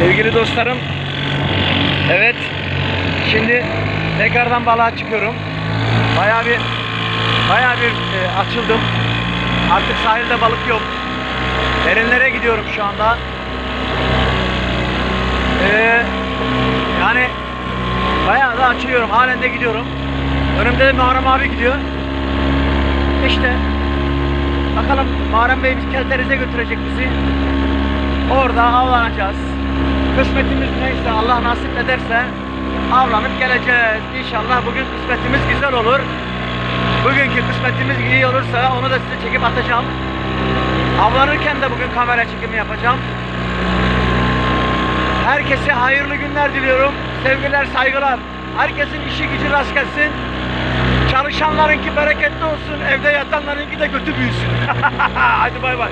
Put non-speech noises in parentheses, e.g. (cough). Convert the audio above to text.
Sevgili dostlarım, evet, şimdi tekrardan balığa çıkıyorum. Bayağı bir, bayağı bir e, açıldım. Artık sahilde balık yok. Derinlere gidiyorum şu anda. Ee, yani bayağı da açılıyorum. Halen de gidiyorum. Önümde de Muharrem abi gidiyor. İşte bakalım Muharrem Bey Kelteriz'e götürecek bizi. Orada avlanacağız. Kısmetimiz neyse Allah nasip ederse avlanıp geleceğiz. İnşallah bugün kısmetimiz güzel olur. Bugünkü kısmetimiz iyi olursa onu da size çekip atacağım. Avlanırken de bugün kamera çekimi yapacağım. Herkese hayırlı günler diliyorum. Sevgiler, saygılar. Herkesin işi gücü rast gelsin. Çalışanlarınki bereketli olsun. Evde yatanlarınki de götü büyüsün. (laughs) Hadi bay bay.